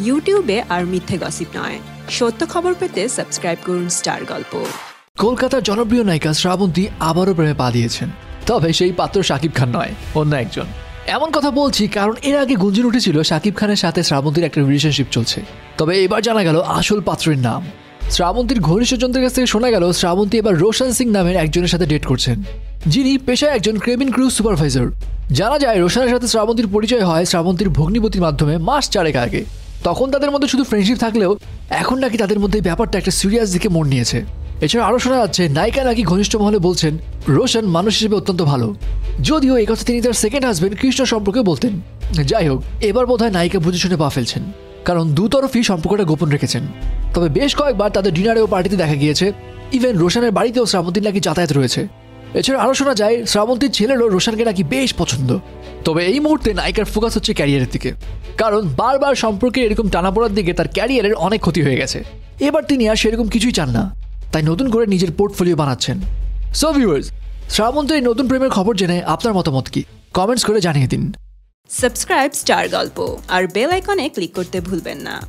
ইউটিউবে আর মিথ্যে গসিপ নয়। সত্য খবর পেতে সাবস্ক্রাইব করুন স্টার গল্প কলকাতার জনপ্রিয় নায়িকা শ্রাবন্তী আবারও প্রেমে পা দিয়েছেন। তবে সেই পাত্র শাকিব খান নয়, অন্য একজন। এমন কথা বলছি কারণ এর আগে গুঞ্জন উঠেছিল শাকিব খানের সাথে শ্রাবন্তীর একটা রিলেশনশিপ চলছে। তবে এবার জানা গেল আসল পাত্রের নাম। শ্রাবন্তীর ঘনিষ্ঠজনদের কাছ থেকে শোনা গেল শ্রাবন্তী এবার রোশন সিং নামের একজনের সাথে ডেট করছেন। যিনি পেশায় একজন ক্রেবিন ক্রুজ সুপারভাইজার জানা যায় রোশনের সাথে শ্রাবন্তীর পরিচয় হয় শ্রাবন্তীর ভগ্নিপতির মাধ্যমে মাস চারেক আগে। তখন তাদের মধ্যে শুধু ফ্রেন্ডশিপ থাকলেও এখন নাকি তাদের মধ্যে ব্যাপারটা একটা সিরিয়াস দিকে মোড় নিয়েছে। এছাড়া আরও শোনা যাচ্ছে, নায়িকা নাকি ঘনিষ্ঠ মহলে বলছেন, রোশন মানুষ হিসেবে অত্যন্ত ভালো। যদিও কথা তিনি তার সেকেন্ড হাজবেন্ড কৃষ্ণ সম্পর্কে বলতেন। যাই হোক, এবার বোধহয় নায়িকা বুঝে শুনে পা ফেলছেন, কারণ দুতরফই সম্পর্কটা গোপন রেখেছেন। তবে বেশ কয়েকবার তাদের ডিনারে ও পার্টিতে দেখা গিয়েছে। ইভেন রোশনের বাড়িতেও শ্রাবন্তীর নাকি যাতায়াত রয়েছে। এছাড়া আরও শোনা যায়, শ্রাবন্তীর ছেলেরও রোশনকে নাকি বেশ পছন্দ। তবে এই মুহূর্তে নায়িকার ফোকাস হচ্ছে ক্যারিয়ারের দিকে। কারণ বারবার সম্পর্কে এরকম টানাপোড়ার দিকে তার ক্যারিয়ারের অনেক ক্ষতি হয়ে গেছে। এবার তিনি আর সেরকম কিছুই চান না। তাই নতুন করে নিজের পোর্টফোলিও বানাচ্ছেন। সো ভিউয়ার্স শ্রাবন্ত, এই নতুন প্রেমের খবর জেনে আপনার মতামত কি? কমেন্টস করে জানিয়ে দিন। সাবস্ক্রাইব স্টার গল্প আর বেল আইকনে ক্লিক করতে ভুলবেন না।